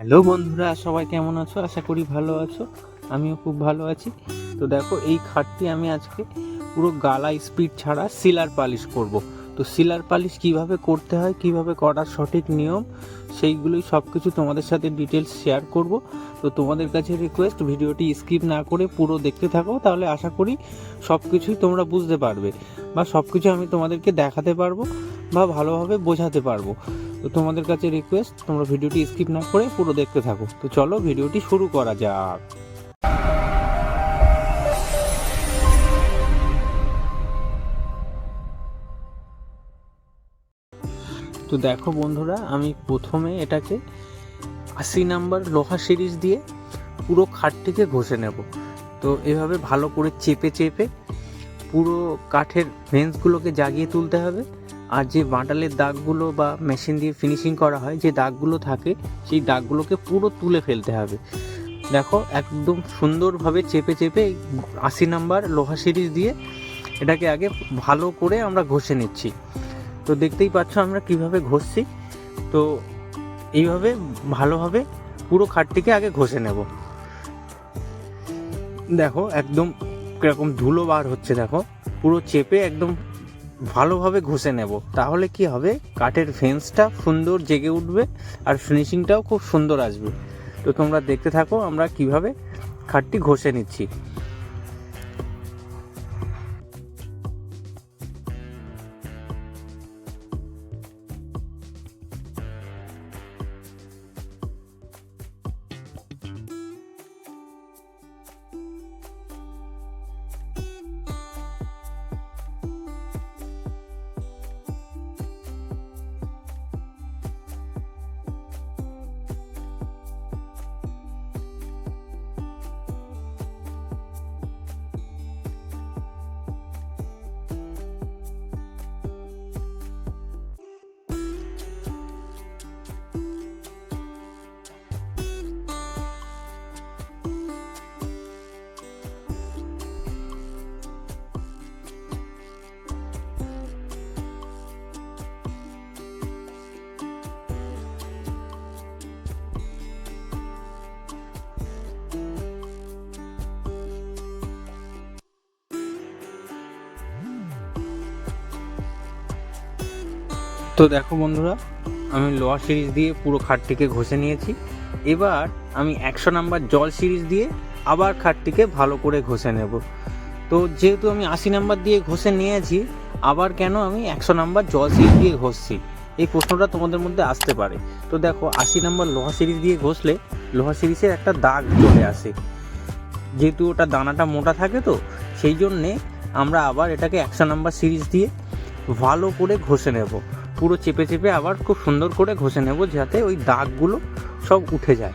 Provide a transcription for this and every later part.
Hello বন্ধুরা, সবাই কেমন আছো? আশা করি ভালো আছো। আমিও খুব ভালো আছি। তো দেখো, এই খাটটি আমি আজকে পুরো গালা স্পিড ছাড়া সিলার পালিশ করব। তো সিলার পালিশ কীভাবে করতে হয়, কীভাবে করার সঠিক নিয়ম, সেইগুলোই সব কিছু তোমাদের সাথে ডিটেলস শেয়ার করব। তো তোমাদের কাছে রিকোয়েস্ট ভিডিওটি স্কিপ না করে পুরো দেখতে থাকো, তাহলে আশা করি সব কিছুই তোমরা বুঝতে পারবে বা সব কিছু আমি তোমাদেরকে দেখাতে পারব বা ভালোভাবে বোঝাতে পারব। তো তোমাদের কাছে রিকোয়েস্ট তোমরা ভিডিওটি স্কিপ না করে পুরো দেখতে থাকো। তো চলো ভিডিওটি শুরু করা যাক। তো দেখো বন্ধুরা, আমি প্রথমে এটাকে আশি নাম্বার লোহা সিরিজ দিয়ে পুরো খাটটিকে ঘষে নেব। তো এভাবে ভালো করে চেপে চেপে পুরো কাঠের ভেন্সগুলোকে জাগিয়ে তুলতে হবে। আর যে বাঁটালের দাগগুলো বা মেশিন দিয়ে ফিনিশিং করা হয়, যে দাগগুলো থাকে, সেই দাগগুলোকে পুরো তুলে ফেলতে হবে। দেখো, একদম সুন্দরভাবে চেপে চেপে আশি নাম্বার লোহা সিরিজ দিয়ে এটাকে আগে ভালো করে আমরা ঘষে নিচ্ছি। তো দেখতেই পাচ্ছ আমরা কীভাবে ঘষছি। তো এইভাবে ভালোভাবে পুরো খাটটিকে আগে ঘষে নেব। দেখো, একদম কীরকম ধুলো বার হচ্ছে, দেখো। পুরো চেপে একদম ভালোভাবে ঘষে নেব। তাহলে কি হবে? কাঠের ফেন্সটা সুন্দর জেগে উঠবে আর ফিনিশিংটাও খুব সুন্দর আসবে। তো তোমরা দেখতে থাকো আমরা কীভাবে খাটটি ঘষে নিচ্ছি। তো দেখো বন্ধুরা, আমি লোহা সিরিজ দিয়ে পুরো খাটটিকে ঘষে নিয়েছি। এবার আমি একশো নাম্বার জল সিরিজ দিয়ে আবার খাটটিকে ভালো করে ঘষে নেব। তো যেহেতু আমি আশি নাম্বার দিয়ে ঘষে নিয়েছি, আবার কেন আমি একশো নাম্বার জল সিরিজ দিয়ে ঘষছি? এই প্রশ্নটা তোমাদের মধ্যে আসতে পারে। তো দেখো, আশি নাম্বার লোহা সিরিজ দিয়ে ঘষলে লোহা সিরিজের একটা দাগ চলে আসে। যেহেতু ওটা দানাটা মোটা থাকে তো, সেই জন্যে আমরা আবার এটাকে একশো নাম্বার সিরিজ দিয়ে ভালো করে ঘষে নেব। পুরো চেপে চেপে আবার খুব সুন্দর করে ঘষে নেব যাতে ওই দাগগুলো সব উঠে যায়।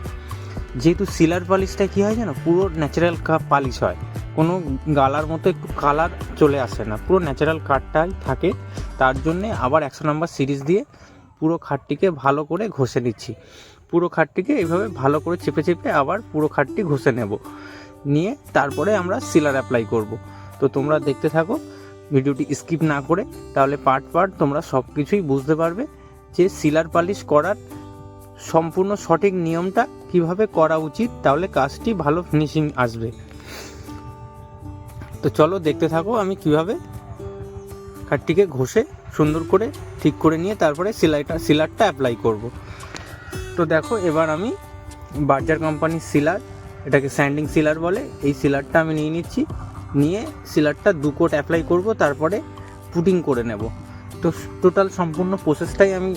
যেহেতু সিলার পালিশটা কী হয় জানো? পুরো ন্যাচারাল কা পালিশ হয়। কোনো গালার মতো একটু কালার চলে আসে না। পুরো ন্যাচারাল কাঠটাই থাকে। তার জন্যে আবার একশো নম্বর সিরিজ দিয়ে পুরো খাটটিকে ভালো করে ঘষে নিচ্ছি। পুরো খাটটিকে এইভাবে ভালো করে চেপে চেপে আবার পুরো খাটটি ঘষে নেব। নিয়ে তারপরে আমরা সিলার অ্যাপ্লাই করব। তো তোমরা দেখতে থাকো ভিডিওটি স্কিপ না করে তাহলে পার্ট পার্ট তোমরা সব কিছুই বুঝতে পারবে যে সিলার পালিশ করার সম্পূর্ণ সঠিক নিয়মটা কীভাবে করা উচিত, তাহলে কাজটি ভালো ফিনিশিং আসবে। তো চলো দেখতে থাকো আমি কীভাবে খাটটিকে ঘষে সুন্দর করে ঠিক করে নিয়ে তারপরে সিলাইটা সিলারটা অ্যাপ্লাই করব। তো দেখো এবার আমি বার্জার কোম্পানির সিলার এটাকে স্যান্ডিং সিলার বলে, এই সিলারটা আমি নিয়ে নিচ্ছি। নিয়ে সিলারটা দু কোট অ্যাপ্লাই করব, তারপরে পুটিং করে নেব। তো টোটাল সম্পূর্ণ প্রসেসটাই আমি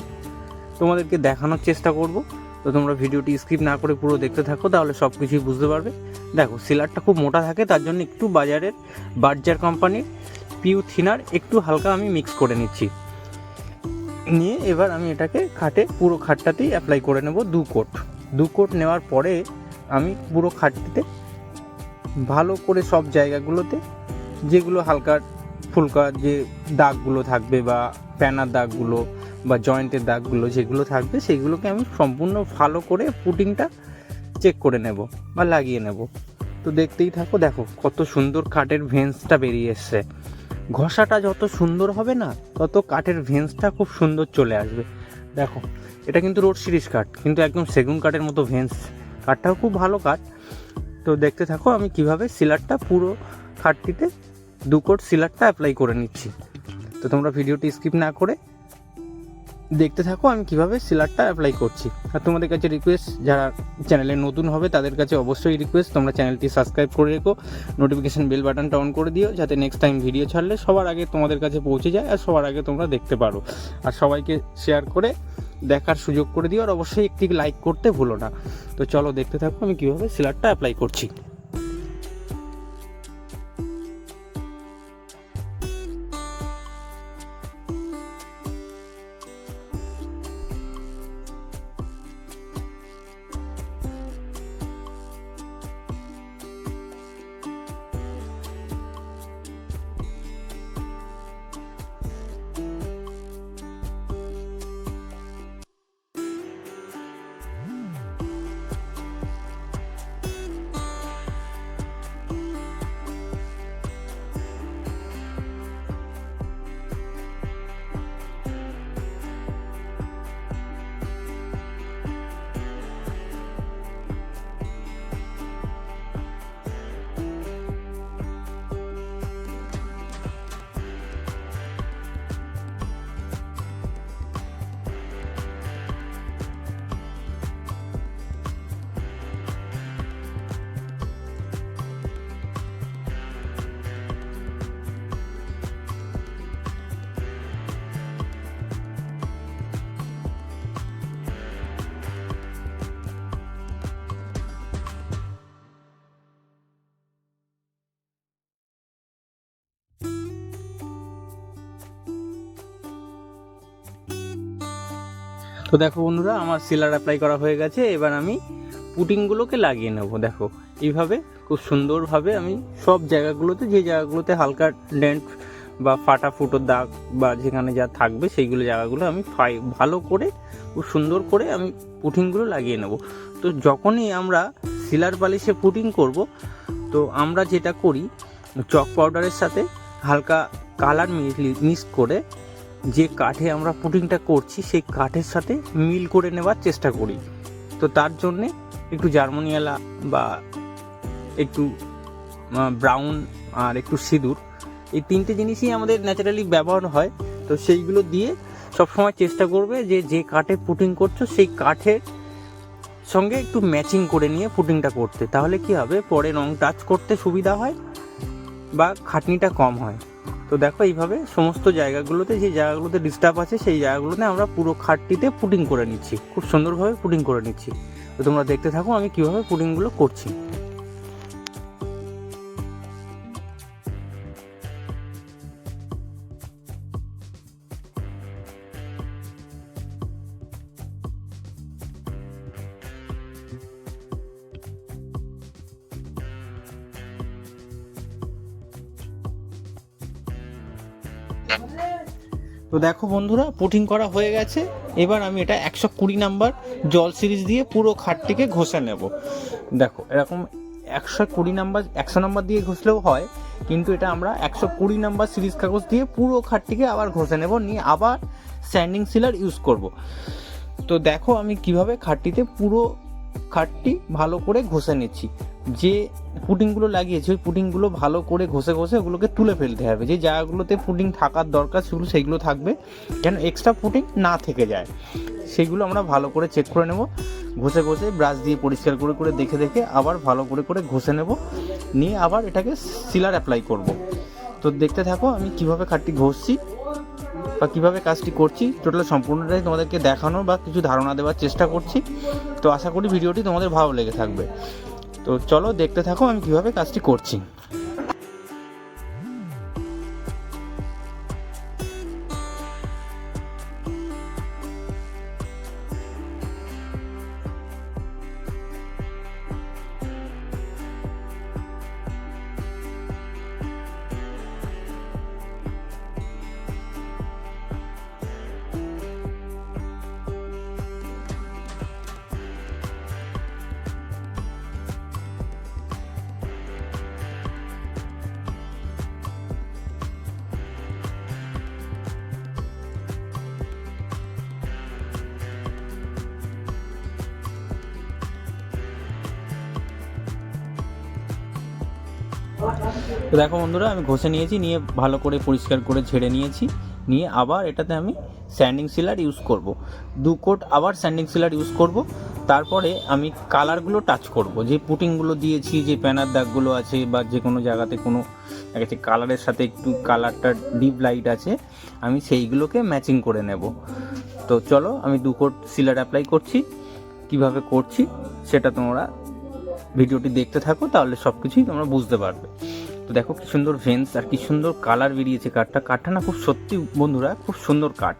তোমাদেরকে দেখানোর চেষ্টা করব। তো তোমরা ভিডিওটি স্কিপ না করে পুরো দেখতে থাকো, তাহলে সব কিছুই বুঝতে পারবে। দেখো, সিলারটা খুব মোটা থাকে, তার জন্য একটু বাজারের বার্জার কোম্পানির পিউ থিনার একটু হালকা আমি মিক্স করে নিচ্ছি। নিয়ে এবার আমি এটাকে খাটে, পুরো খাটটাতেই অ্যাপ্লাই করে নেব দু কোট। দু কোট নেওয়ার পরে আমি পুরো খাটটিতে ভালো করে সব জায়গাগুলোতে যেগুলো হালকা ফুলকা যে দাগগুলো থাকবে বা প্যানার দাগগুলো বা জয়েন্টের দাগগুলো যেগুলো থাকবে সেগুলোকে আমি সম্পূর্ণ ভালো করে পুটিংটা চেক করে নেব বা লাগিয়ে নেব। তো দেখতেই থাকো, দেখো কত সুন্দর কাঠের ভেন্সটা বেরিয়ে এসছে। ঘষাটা যত সুন্দর হবে না, তত কাঠের ভেন্সটা খুব সুন্দর চলে আসবে। দেখো, এটা কিন্তু রোড সিরিজ কাঠ, কিন্তু একদম সেগুন কাঠের মতো ভেন্স। কাঠটাও খুব ভালো কাঠ তো দেখতে থাকো, আমি কীভাবে সিলারটা পুরো খাটটিতে দু কোট সিলারটা অ্যাপ্লাই করে নিচ্ছি। তো তোমরা ভিডিওটি স্কিপ না করে দেখতে থাকো, আমি কীভাবে সিলারটা অ্যাপ্লাই করছি। আর তোমাদের কাছে রিকোয়েস্ট যারা চ্যানেলে নতুন হবে, তাদের কাছে অবশ্যই রিকোয়েস্ট তোমরা চ্যানেলটি সাবস্ক্রাইব করে রেখো নোটিফিকেশান বেল বাটনটা অন করে দিও, যাতে নেক্সট টাইম ভিডিও ছাড়লে সবার আগে তোমাদের কাছে পৌঁছে যায়, আর সবার আগে তোমরা দেখতে পারো। আর সবাইকে শেয়ার করে দেখার সুযোগ করে দিও আর অবশ্যই একটি লাইক করতে ভুলো না। তো চলো দেখতে থাকো আমি কীভাবে সিলারটা অ্যাপ্লাই করছি। তো দেখো বন্ধুরা, আমার সিলার অ্যাপ্লাই করা হয়ে গেছে। এবার আমি পুটিংগুলোকে লাগিয়ে নেব। দেখো, এইভাবে খুব সুন্দরভাবে আমি সব জায়গাগুলোতে, যে জায়গাগুলোতে হালকা ডেন্ট বা ফাটা ফুটোর দাগ বা যেখানে যা থাকবে, সেইগুলো জায়গাগুলো আমি ফাই ভালো করে, খুব সুন্দর করে আমি পুটিংগুলো লাগিয়ে নেব। তো যখনই আমরা সিলার পালিশে পুটিং করব, তো আমরা যেটা করি, চক পাউডারের সাথে হালকা কালার মিক্স করে যে কাঠে আমরা পুটিংটা করছি, সেই কাঠের সাথে মিল করে নেওয়ার চেষ্টা করি। তো তার জন্যে একটু জার্মানিয়ালা বা একটু ব্রাউন আর একটু সিঁদুর, এই তিনটে জিনিসই আমাদের ন্যাচারালি ব্যবহার হয়। তো সেইগুলো দিয়ে সবসময় চেষ্টা করবে যে যে কাঠে পুটিং করছ, সেই কাঠের সঙ্গে একটু ম্যাচিং করে নিয়ে পুটিংটা করতে। তাহলে কি হবে? পরে রং টাচ করতে সুবিধা হয় বা খাটনিটা কম হয়। তো দেখো এইভাবে সমস্ত জায়গাগুলোতে, যে জায়গাগুলোতে ডিস্টার্ব আছে, সেই জায়গাগুলোতে আমরা পুরো খাটটিতে পুটিং করে নিচ্ছি। খুব সুন্দরভাবে পুটিং করে নিচ্ছি। তো তোমরা দেখতে থাকো আমি কীভাবে পুটিংগুলো করছি। তো দেখো বন্ধুরা, পুটিং করা হয়ে গেছে। এবার আমি এটা একশো কুড়ি নাম্বার জল সিরিজ দিয়ে পুরো খাটটিকে ঘষে নেব। দেখো, এরকম একশো কুড়ি নাম্বার, একশো নাম্বার দিয়ে ঘষলেও হয়, কিন্তু এটা আমরা একশো কুড়ি নাম্বার সিরিজ কাগজ দিয়ে পুরো খাটটিকে আবার ঘষে নেব, নিয়ে আবার স্যান্ডিং সিলার ইউজ করব। তো দেখো আমি কীভাবে খাটটিতে পুরো খাটটি ভালো করে ঘষে নিচ্ছি। যে পুডিংগুলো লাগিয়েছি, ওই পুডিংগুলো ভালো করে ঘষে ঘষে ওগুলোকে তুলে ফেলতে হবে। যে জায়গাগুলোতে পুডিং থাকার দরকার সেগুলো সেইগুলো থাকবে যেন এক্সট্রা পুডিং না থেকে যায়। সেগুলো আমরা ভালো করে চেক করে নেব। ঘষে ঘষে ব্রাশ দিয়ে পরিষ্কার করে করে দেখে দেখে আবার ভালো করে করে ঘষে নেব। নিয়ে আবার এটাকে সিলার অ্যাপ্লাই করব। তো দেখতে থাকো আমি কীভাবে খাটটি ঘষছি। বা কীভাবে কাজটি করছি, টোটাল সম্পূর্ণটাই তোমাদেরকে দেখানো বা কিছু ধারণা দেওয়ার চেষ্টা করছি। তো আশা করি ভিডিওটি তোমাদের ভালো লেগে থাকবে। তো চলো দেখতে থাকো আমি কীভাবে কাজটি করছি। তো দেখো বন্ধুরা, আমি ঘষে নিয়েছি, নিয়ে ভালো করে পরিষ্কার করে ঝেড়ে নিয়েছি। নিয়ে আবার এটাতে আমি স্যান্ডিং সিলার ইউজ করব। দু কোট আবার স্যান্ডিং সিলার ইউজ করব। তারপরে আমি কালারগুলো টাচ করব। যে পুটিংগুলো দিয়েছি, যে প্যানার দাগগুলো আছে বা যে কোনো জায়গাতে কোনো আছে কালারের সাথে একটু কালারটা ডিপ লাইট আছে, আমি সেইগুলোকে ম্যাচিং করে নেব। তো চলো, আমি দু কোট সিলার অ্যাপ্লাই করছি। কীভাবে করছি, সেটা তোমরা ভিডিওটি দেখতে থাকো, তাহলে সব কিছুই তোমরা বুঝতে পারবে। তো দেখো কি সুন্দর ভেন্স আর কি সুন্দর কালার বেরিয়েছে কাঠটা। কাঠটা না খুব সত্যি বন্ধুরা, খুব সুন্দর কাঠ।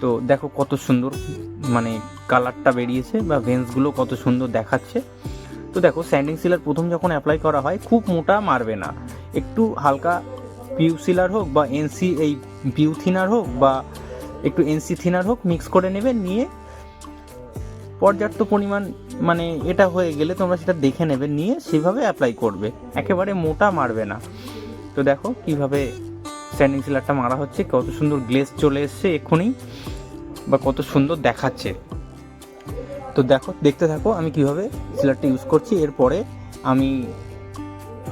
তো দেখো কত সুন্দর মানে কালারটা বেরিয়েছে বা ভেন্সগুলো কত সুন্দর দেখাচ্ছে। তো দেখো স্যান্ডিং সিলার প্রথম যখন অ্যাপ্লাই করা হয়, খুব মোটা মারবে না। একটু হালকা পিউ সিলার হোক বা এনসি এই পিউ থিনার হোক বা একটু এনসি থিনার হোক মিক্স করে নেবে, নিয়ে পর্যাপ্ত পরিমাণ মানে এটা হয়ে গেলে তোমরা সেটা দেখে নেবে, নিয়ে সেভাবে অ্যাপ্লাই করবে। একেবারে মোটা মারবে না। তো দেখো কীভাবে স্ট্যান্ডিং সিলারটা মারা হচ্ছে, কত সুন্দর গ্লেজ চলে এসছে এক্ষুনি, বা কত সুন্দর দেখাচ্ছে। তো দেখো, দেখতে থাকো আমি কীভাবে সিলারটা ইউজ করছি। এরপরে আমি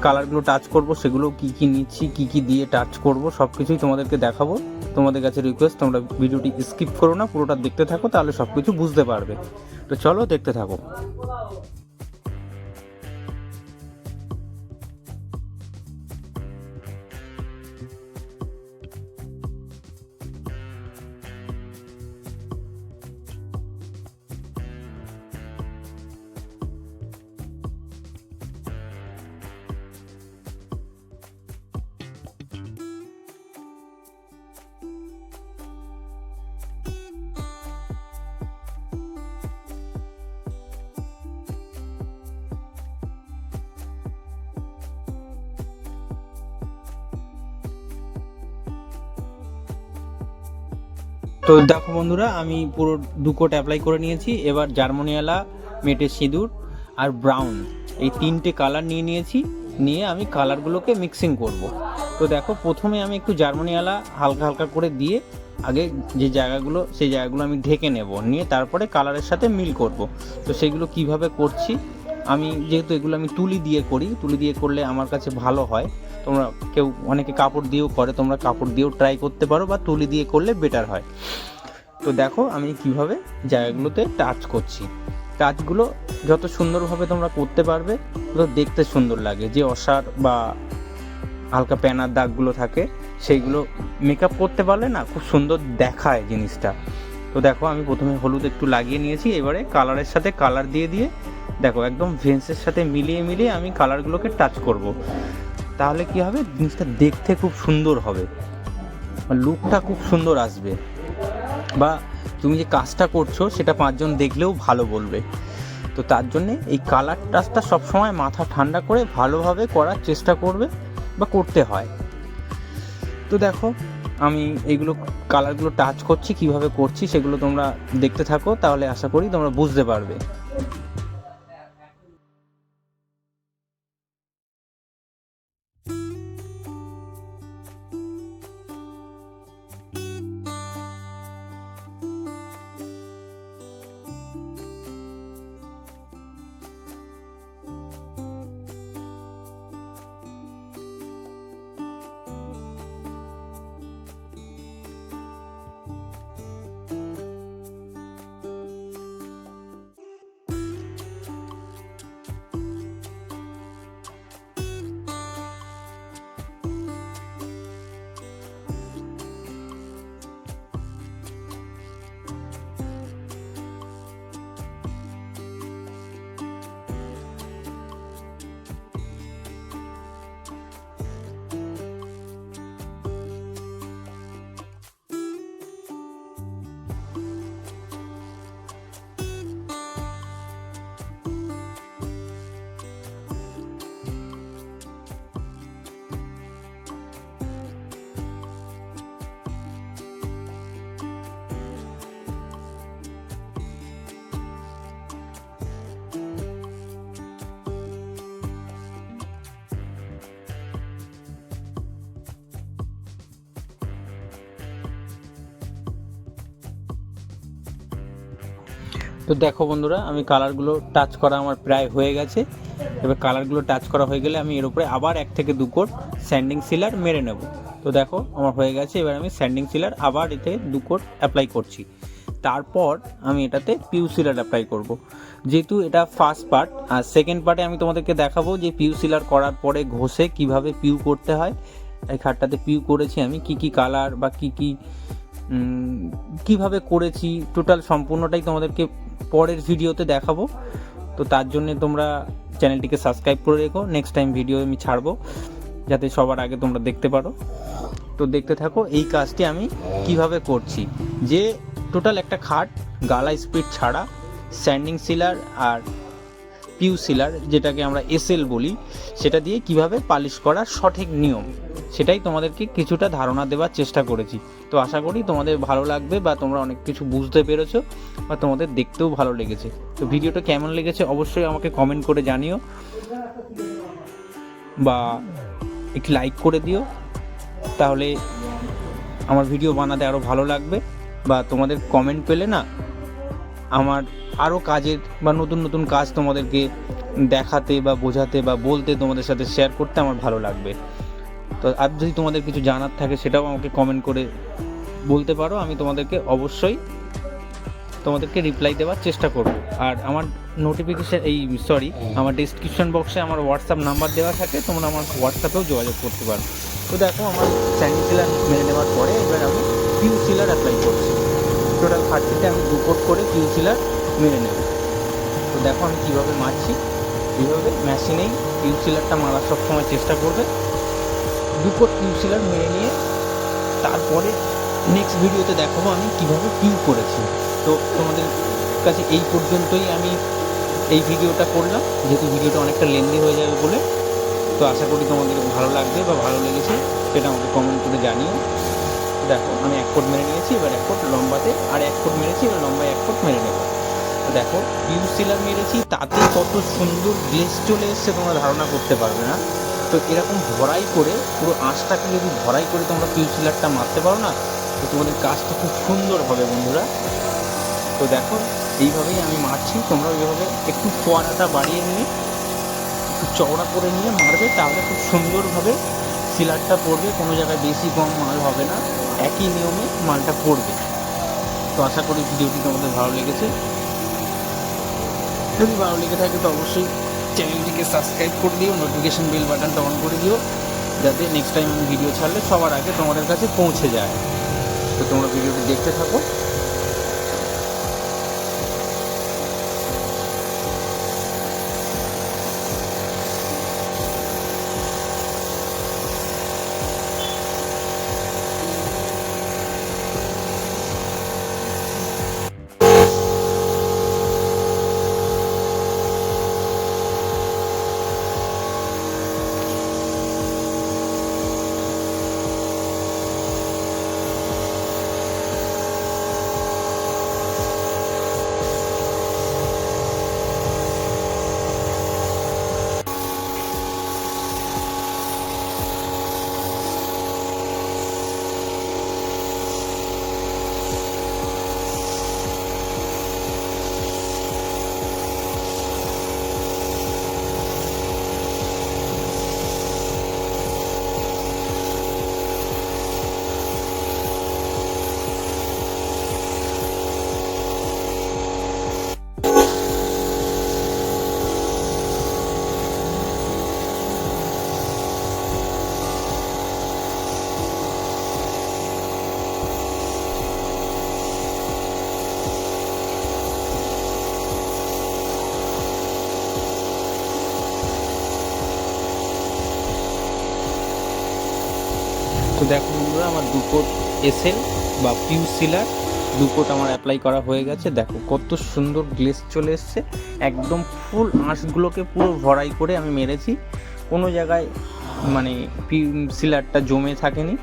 কালারগুলো টাচ করব, সেগুলো কি কি নিচ্ছি, কি কি দিয়ে টাচ করব সব কিছুই তোমাদেরকে দেখাবো। তোমাদের কাছে রিকোয়েস্ট তোমরা ভিডিওটি স্কিপ করো না, পুরোটা দেখতে থাকো, তাহলে সব কিছু বুঝতে পারবে। তো চলো দেখতে থাকো। তো দেখো বন্ধুরা, আমি পুরো দু কোট অ্যাপ্লাই করে নিয়েছি। এবার জার্মনিয়ালা, মেটে সিঁদুর আর ব্রাউন এই তিনটে কালার নিয়ে নিয়েছি। নিয়ে আমি কালারগুলোকে মিক্সিং করব। তো দেখো, প্রথমে আমি একটু জার্মনিয়ালা হালকা হালকা করে দিয়ে আগে যে জায়গাগুলো, সেই জায়গাগুলো আমি ঢেকে নেব। নিয়ে তারপরে কালারের সাথে মিল করব। তো সেগুলো কীভাবে করছি, আমি যেহেতু এগুলো আমি তুলি দিয়ে করি, তুলি দিয়ে করলে আমার কাছে ভালো হয়। তোমরা কেউ অনেকে কাপড় দিয়েও করে, তোমরা কাপড় দিয়েও ট্রাই করতে পারো বা তুলি দিয়ে করলে বেটার হয়। তো দেখো আমি কীভাবে জায়গাগুলোতে টাচ করছি। টাচগুলো যত সুন্দরভাবে তোমরা করতে পারবে, তত দেখতে সুন্দর লাগে। যে অসার বা হালকা প্যানার দাগগুলো থাকে, সেইগুলো মেকআপ করতে পারলে না খুব সুন্দর দেখায় জিনিসটা। তো দেখো আমি প্রথমে হলুদ একটু লাগিয়ে নিয়েছি, এবারে কালারের সাথে কালার দিয়ে দিয়ে, দেখো একদম ভেন্সের সাথে মিলিয়ে মিলিয়ে আমি কালারগুলোকে টাচ করব। তাহলে কি হবে? জিনিসটা দেখতে খুব সুন্দর হবে। লুকটা খুব সুন্দর আসবে। বা তুমি যে কাজটা করছ, সেটা পাঁচজন দেখলেও ভালো বলবে। তো তার জন্যে এই কালার টাচটা সবসময় মাথা ঠান্ডা করে ভালোভাবে করার চেষ্টা করবে বা করতে হয়। তো দেখো, আমি এইগুলো কালারগুলো টাচ করছি, কীভাবে করছি সেগুলো তোমরা দেখতে থাকো, তাহলে আশা করি তোমরা বুঝতে পারবে। তো দেখো বন্ধুরা, আমি কালারগুলো টাচ করা আমার প্রায় হয়ে গেছে। এবার কালারগুলো টাচ করা হয়ে গেলে আমি এর উপরে আবার এক থেকে দু কোট স্যান্ডিং সিলার মেরে নেব। তো দেখো, আমার হয়ে গেছে, এবার আমি স্যান্ডিং সিলার আবার এতে দু কোট অ্যাপ্লাই করছি। তারপর আমি এটাতে পিউ সিলার অ্যাপ্লাই করব। যেহেতু এটা ফার্স্ট পার্ট আর সেকেন্ড পার্টে আমি তোমাদেরকে দেখাবো যে পিউ সিলার করার পরে ঘষে কীভাবে পিউ করতে হয়। এই খাটটাতে পিউ করেছি আমি, কি কি কালার বা কি কি কীভাবে করেছি টোটাল সম্পূর্ণটাই তোমাদেরকে পরের ভিডিওতে দেখাবো। তো তার জন্যে তোমরা চ্যানেলটিকে সাবস্ক্রাইব করে রেখো। নেক্সট টাইম ভিডিও আমি ছাড়বো, যাতে সবার আগে তোমরা দেখতে পারো। তো দেখতে থাকো, এই কাজটি আমি কীভাবে করছি। যে টোটাল একটা খাট, গালা স্পিড ছাড়া স্যান্ডিং সিলার আর পিউ সিলার যেটাকে আমরা এসএল বলি, সেটা দিয়ে কীভাবে পালিশ করার সঠিক নিয়ম, সেটাই তোমাদেরকে কিছুটা ধারণা দেওয়ার চেষ্টা করেছি। তো আশা করি তোমাদের ভালো লাগবে বা তোমরা অনেক কিছু বুঝতে পেরেছ বা তোমাদের দেখতেও ভালো লেগেছে। তো ভিডিওটা কেমন লেগেছে অবশ্যই আমাকে কমেন্ট করে জানিও বা একটি লাইক করে দিও। তাহলে আমার ভিডিও বানাতে আরও ভালো লাগবে বা তোমাদের কমেন্ট পেলে না আমার আরও কাজের বা নতুন নতুন কাজ তোমাদেরকে দেখাতে বা বোঝাতে বা বলতে তোমাদের সাথে শেয়ার করতে আমার ভালো লাগবে। তো আর যদি তোমাদের কিছু জানার থাকে সেটাও আমাকে কমেন্ট করে বলতে পারো, আমি তোমাদেরকে অবশ্যই তোমাদেরকে রিপ্লাই দেওয়ার চেষ্টা করব। আর আমার নোটিফিকেশান এই সরি আমার ডিসক্রিপশন বক্সে আমার হোয়াটসঅ্যাপ নাম্বার দেওয়া থাকে, তোমরা আমার হোয়াটসঅ্যাপেও যোগাযোগ করতে পারো। তো দেখো, আমার স্যান্ডি সিলার মেরে নেওয়ার পরে এবার আমি পিউ সিলার অ্যাপ্লাই করছি। টোটাল খাটটিতে আমি দু কোট করে পিউ সিলার মেরে নেব। তো দেখো আমি কীভাবে মারছি। এইভাবে মেশিনেই পিউ সিলারটা মারার সবসময় চেষ্টা করবে। দু কোট সিলার মেরে নিয়ে তারপরে নেক্সট ভিডিওতে দেখাবো আমি কীভাবে পিউ করেছি। তো তোমাদের কাছে এই পর্যন্তই আমি এই ভিডিওটা করলাম। যেহেতু ভিডিওটা অনেকটা লেন্দি হয়ে যাবে বলে। তো আশা করি তোমাদের ভালো লাগবে বা ভালো লেগেছে, সেটা আমাকে কমেন্ট করে জানিও। দেখো, আমি এক ফুট মেরে নিয়েছি, এবার এক ফুট লম্বাতে, আর এক ফুট মেরেছি, এবার লম্বায় এক ফুট মেরে নেব। দেখো পিউ সিলার মেরেছি তাতে কত সুন্দর গ্লেস চলে এসছে, তোমরা ধারণা করতে পারবে না। তো এরকম ভরাই করে, পুরো আঁশটাকে যদি ভরাই করে তোমরা পিউ সিলারটা মারতে পারো না, তো তোমাদের কাজটা খুব সুন্দর হবে, বন্ধুরা। তো দেখো, এইভাবেই আমি মারছি তোমরা ওইভাবে একটু ফোয়ারাটা বাড়িয়ে নিয়ে, একটু চওড়া করে নিয়ে মারবে, তাহলে খুব সুন্দরভাবে সিলারটা পড়বে, কোনো জায়গায় বেশি কম মাল হবে না। একই নিয়মে মালটা পড়বে। তো আশা করি ভিডিওটি তোমাদের ভালো লেগেছে। যদি ভালো লেগে থাকে তো অবশ্যই চ্যানেলটিকে সাবস্ক্রাইব করে দিও নোটিফিকেশন বেল বাটনটা অন করে দিও, যাতে নেক্সট টাইম ভিডিও ছাড়লে সবার আগে তোমাদের কাছে পৌঁছে যায়। তো তোমরা ভিডিওটি দেখতে থাকো। তো দেখো বন্ধুরা, আমার দু কোট এসএল বা পিউ সিলার, দু কোট আমার অ্যাপ্লাই করা হয়ে গেছে। দেখো কত সুন্দর গ্লেস চলে এসছে। একদম ফুল আঁশগুলোকে পুরো ভরাই করে আমি মেরেছি। কোনো জায়গায় মানে সিলারটা জমে থাকেনি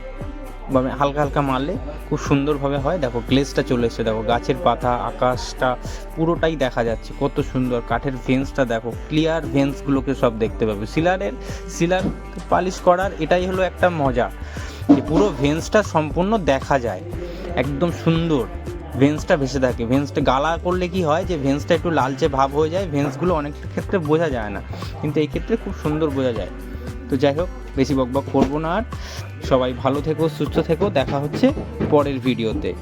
বা হালকা হালকা মারলে খুব সুন্দরভাবে হয়। দেখো গ্লেসটা চলে এসছে। দেখো গাছের পাতা, আকাশটা পুরোটাই দেখা যাচ্ছে। কত সুন্দর কাঠের ভেন্সটা দেখো ক্লিয়ার ভেন্সগুলোকে সব দেখতে পাবে। সিলারের, সিলার পালিশ করার এটাই হলো একটা মজা। যে পুরো ভেন্সটা সম্পূর্ণ দেখা যায়। একদম সুন্দর ভেন্সটা ভেসে থাকে। ভেন্সটা গালা করলে কি হয় যে ভেন্সটা একটু লালচে ভাব হয়ে যায় ভেন্সগুলো অনেক ক্ষেত্রে বোঝা যায় না। কিন্তু এই ক্ষেত্রে খুব সুন্দর বোঝা যায়। তো যাই হোক, বেশি বক বকবক করব না আর। সবাই ভালো থেকো, সুস্থ থেকো। দেখা হচ্ছে পরের ভিডিওতে